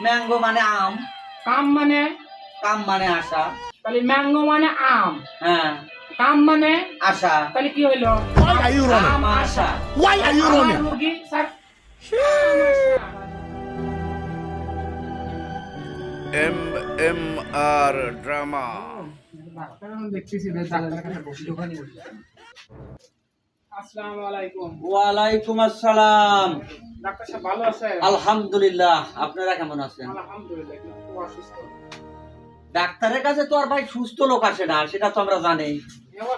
Mango মানে আম। কাম মানে? কাম মানে আশা। তাহলে ম্যাঙ্গো মানে আম। হ্যাঁ। কাম মানে? আশা। তাহলে কি হইল Why are you running? Um Asha. Why are you আমার মুরগি sir. M M R drama. আসসালামু আলাইকুম। ওয়ালাইকুম আসসালাম। ডাক্তার সাহেব ভালো আছেন? আলহামদুলিল্লাহ আপনারা কেমন আছেন? আলহামদুলিল্লাহ একটু অসুস্থ। ডাক্তারের কাছে তো আর ভাই সুস্থ লোক আসে না সেটা তো আমরা জানি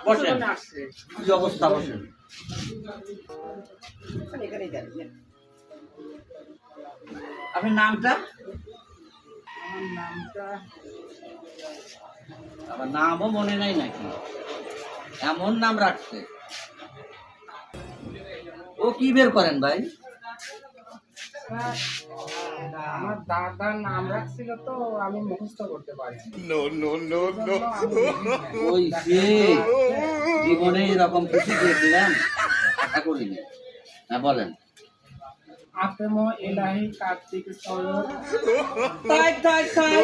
বসেন। কি অবস্থা বসেন। আপনার নামটা? আমার নামটা আবার নামও মনে নাই নাকি? এমন নাম রাখছে। ও কি বের করেন ভাই? আমার দাদার নাম রাখছিল তো আমি মুখস্থ করতে পারি নো। নো নো নো ওই যে জীবনে এরকম কিছু দিয়েছিলাম আশা করিনি। হ্যাঁ বলেন। আতেম এলাহি কার্তিক সৈয়দ তাই তাই তাই।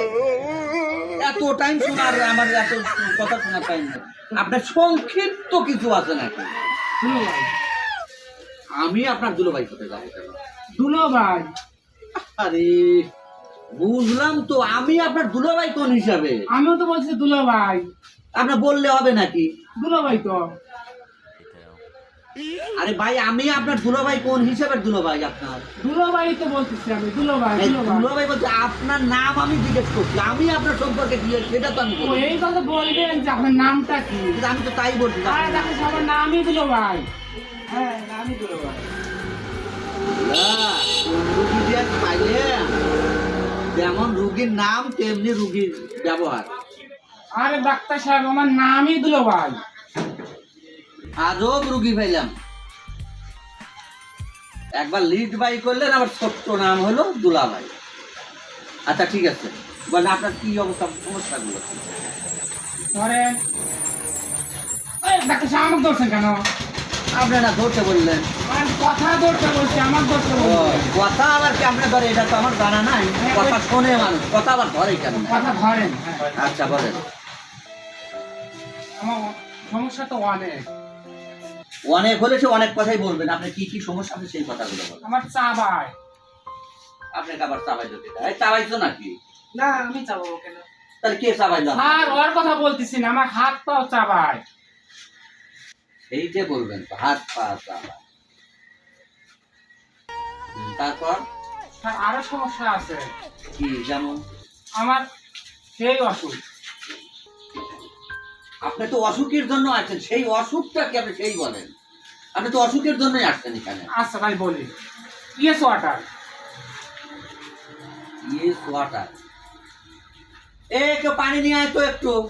এত টাইম শোনার আমার এত কথা শোনার টাইম নেই। আপনার সংক্ষিপ্ত কিছু আছে নাকি? দুলো ভাই আমি আপনার দুলোভাই হতে যাব কেন? দুলো ভাই আরে বুঝলাম তো আমি আপনার দুলোভাই কোন হিসাবে? আমিও তো বলছি দুলো ভাই আপনার বললে হবে নাকি? দুলো ভাই তো। আরে ভাই আমি আপনার দুলোভাই কোন হিসাবের দুলোভাই আপনার? দুলো ভাই তো বলতেছি আমি দুলো ভাই দুলো ভাই বলছে আপনার নাম আমি জিজ্ঞেস করছি আমি আপনার সম্পর্কে কি সেটা তো আমি এই কথা বলবেন যে আপনার নামটা কি? আমি তো তাই বলছি। আরে দেখো সবার নামই দুলো ভাই হ্যাঁ নামই দুলো ভাই যেমন রুগীর নাম তেমনি রুগীর ব্যবহার আরে ডাক্তার সাহেব আমার নামই দুলো ভাই। আজব রুগী পাইলাম। একবার লিড বাই করলেন আবার ছোট্ট নাম হলো দুলাভাই। আচ্ছা ঠিক আছে। বলেন আপনার কি অবস্থা সমস্যাগুলো? ধরেন ডাক্তার সাহেব আমাকে ধরছেন কেন? আপনারা ধরতে বললেন। কথা ধরতে বলছি আমার ধরতে কথা আবার কি আপনার ধরে? এটা তো আমার জানা নাই। কথা শোনে মানুষ। কথা আবার ধরে কেন? কথা ধরেন হ্যাঁ। আচ্ছা বলেন। আমার সমস্যা তো অনেক। অনেক হলে সে অনেক কথাই বলবেন। আপনি কি কি সমস্যা আছে সেই কথাগুলো বলেন। আমার চা ভাই। আপনাকে আবার চাবাই দিতে এই চাবাই তো নাকি? না আমি চাবো কেন? তাহলে কে চাবাই দাও আর ওর কথা বলতেছি না আমার হাত পাও চাবাই এই যে বলবেন তো, হাত পা হুম, তারপর? আর আরও সমস্যা আছে। কি যেমন আমার সেই অসুখ। আপনি তো অসুখের জন্য আছেন সেই অসুখটা কি আপনি সেই বলেন। আপনি তো অসুখের জন্যই আসছেন এখানে। আচ্ছা ভাই বলি। Yes water. Yes water. এ কেউ পানি নিয়ে আয় তো একটু।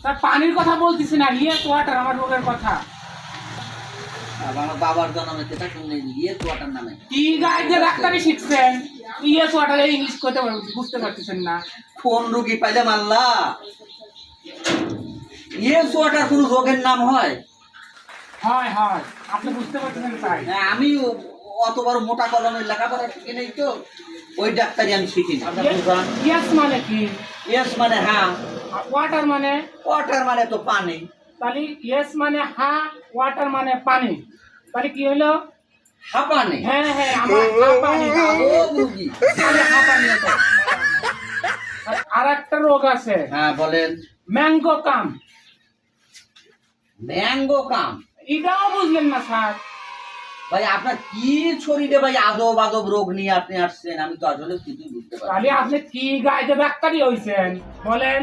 স্যার পানির কথা বলতেছি না ইয়েস ওয়াটার আমার রোগের কথা। আমার বাবার জন্মে সেটা শুনে ইয়ে ওয়াটার নামে। কি গায়ে যে ডাক্তারি শিখছেন? ইয়েস ওয়াটার ইংলিশ করতে বুঝতে পারতেছেন না। কোন রুগী পাইলে মাল্লা। ইয়ে ওয়াটার কোনো রোগের নাম হয়? হয় হয়। আপনি বুঝতে পারতেছেন তাই। হ্যাঁ, আমি অত বড় মোটা কলমের লেখাপড়া শিখি নেই তো। ওই ডাক্তারি আমি শিখি না। ইয়েস মানে কি? ইয়েস মানে হ্যাঁ। ওয়াটার মানে? ওয়াটার মানে তো পানি। তাহলে ইয়েস মানে ওয়াটার মানে পানি। তাহলে কি হলো? হাঁপানি। হ্যাঁ হ্যাঁ আমার রুগী। হাঁপানি আর আর একটা রোগ আছে। হ্যাঁ বলেন। Mango come. Mango come. এটাও বুঝলেন না স্যার। ভাই আপনার কি শরীরে ভাই আদব আদব রোগ নিয়ে আপনি আসছেন? আমি তো আসলে কিছুই বুঝতে পারি তাহলে আপনি কি গাইতে ডাক্তারই হইছেন? বলেন।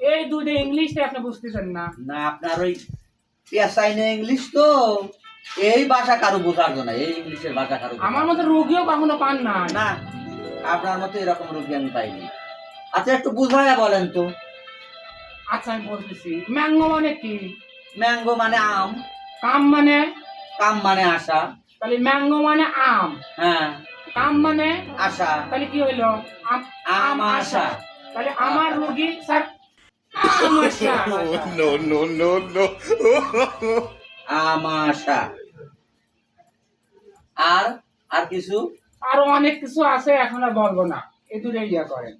এই দুটো ইংলিশটা আপনি বুঝতেছেন না। না আপনার ওই পেশাইনে ইংলিশ তো। এই ভাষা কারও বোঝার জন্য এই ইংলিশের ভাষা কারও আমার মতো রোগীও কখনো পান না না আপনার মতো এরকম রোগী আমি পাইনি আচ্ছা একটু বুঝায়া বলেন তো আচ্ছা আমি বলতেছি ম্যাঙ্গো মানে কি ম্যাঙ্গো মানে আম কাম মানে কাম মানে আশা তাহলে ম্যাঙ্গো মানে আম হ্যাঁ কাম মানে আশা তাহলে কি হইল আম আম আশা তাহলে আমার রোগী স্যার আম আশা। নো নো নো নো আম আশা আর আর কিছু? আরও অনেক কিছু আছে এখন আর বলব না। এই দূরে ইয়া করেন।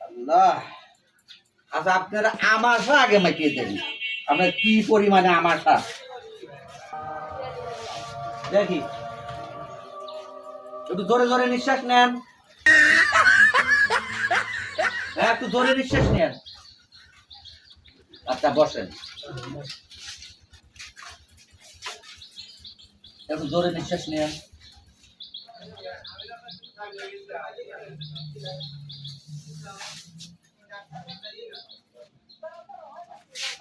আল্লাহ। আচ্ছা আপনারা আমাশা আগে মাখিয়ে দেন। আপনার কি পরিমাণে আমাশা? দেখি। একটু জোরে জোরে নিঃশ্বাস নেন। হ্যাঁ একটু জোরে নিঃশ্বাস নেন। আচ্ছা বসেন। একটু জোরে নিঃশ্বাস নেন।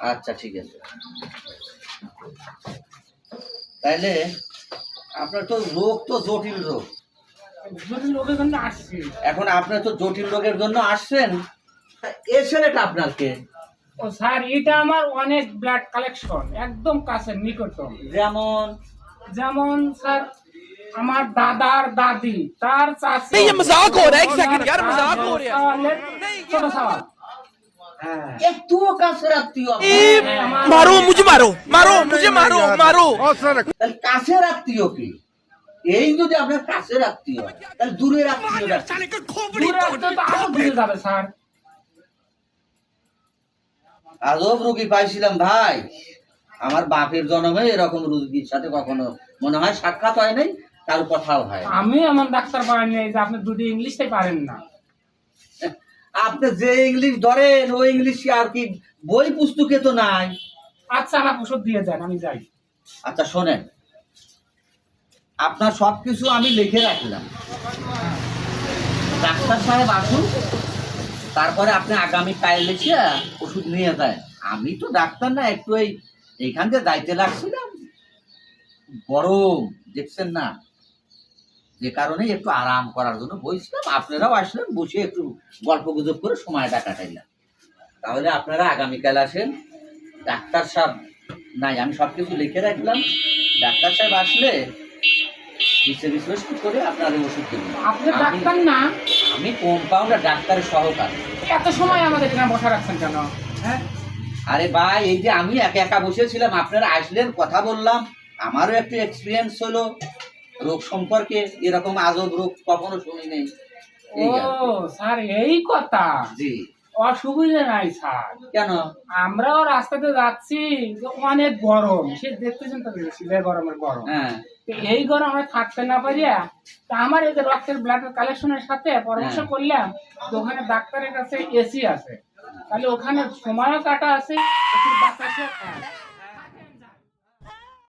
আচ্ছা ঠিক আছে। তাইলে আপনার তো রোগ তো জটিল রোগ। এখন আপনার তো জটিল রোগের জন্য আসছেন। তা এ ছেলেটা আপনাকে? ও স্যার এটা আমার অনেক ব্লাড কালেকশন একদম কাছে নিকটতম। যেমন যেমন স্যার আমার দাদার দাদি তার চাচি नहीं ये मजाक हो रहा है एक सेकंड यार मजाक हो रहा है সওয়ালের ছোট সওয়াল হ্যাঁ এত কাছের আত্মীয় আপনি। ए, मारो मुझे मारो मारो मुझे मारो मारो তাহলে কাছের আত্মীয় কি এই যদি আপনার কাছের আত্মীয় তাহলে দূরের আত্মীয় দূরে তো আরো দূরে যাবে স্যার আজব রুগী পাইছিলাম ভাই আমার বাপের জন্মে এরকম রুগীর সাথে কখনো মনে হয় সাক্ষাৎ হয় নাই তার কথাও হয় আমি আমার ডাক্তার পারেন নাই যে আপনি দুটি ইংলিশটাই পারেন না। আপনি যে ইংলিশ ধরেন ওই ইংলিশ আর কি বই পুস্তকে তো নাই। আচ্ছা আমার ওষুধ দিয়ে দেন আমি যাই। আচ্ছা শোনেন। আপনার সবকিছু আমি লিখে রাখলাম। ডাক্তার সাহেব আসুন তারপরে আপনি আগামী কাল লিখে ওষুধ নিয়ে যায় আমি তো ডাক্তার না একটু এই এইখান থেকে দায়িত্বে লাগছিলাম। গরম দেখছেন না? যে কারণে একটু আরাম করার জন্য বলছিলাম আপনারাও আসলেন বসে একটু গল্প গুজব করে সময়টা কাটাইলাম। তাহলে আপনারা আগামীকাল আসেন। ডাক্তার সাহেব নাই আমি সব কিছু লিখে রাখলাম। ডাক্তার সাহেব আসলে বিশ্লেষণ বিশ্লেষণ করে আপনাদের ওষুধ দেবেন আপনি ডাক্তার না? আমি কম্পাউন্ডার ডাক্তারের সহকার। এত সময় আমাদের এখানে বসা রাখছেন কেন? হ্যাঁ? আরে ভাই এই যে আমি একা একা বসেছিলাম আপনারা আসলেন কথা বললাম। আমারও একটু এক্সপিরিয়েন্স হলো রোগ সম্পর্কে এরকম আজব রোগ কখনো শুনি নেই। ও। স্যার এই কথা? জি। অসুবিধা নাই স্যার। কেন? আমরাও রাস্তাতে যাচ্ছি অনেক গরম। সে দেখতেছেন তো শীতের গরমের গরম। হ্যাঁ। এই গরম আমরা থাকতে না পারিয়া তা আমার এই যে রক্তের ব্লাড কালেকশনের সাথে পরামর্শ হ্যাঁ। করলাম ওখানে ডাক্তারের কাছে এসি আছে। তাহলে ওখানে সময়ও কাটা আছে এসির বাতাসে হ্যাঁ।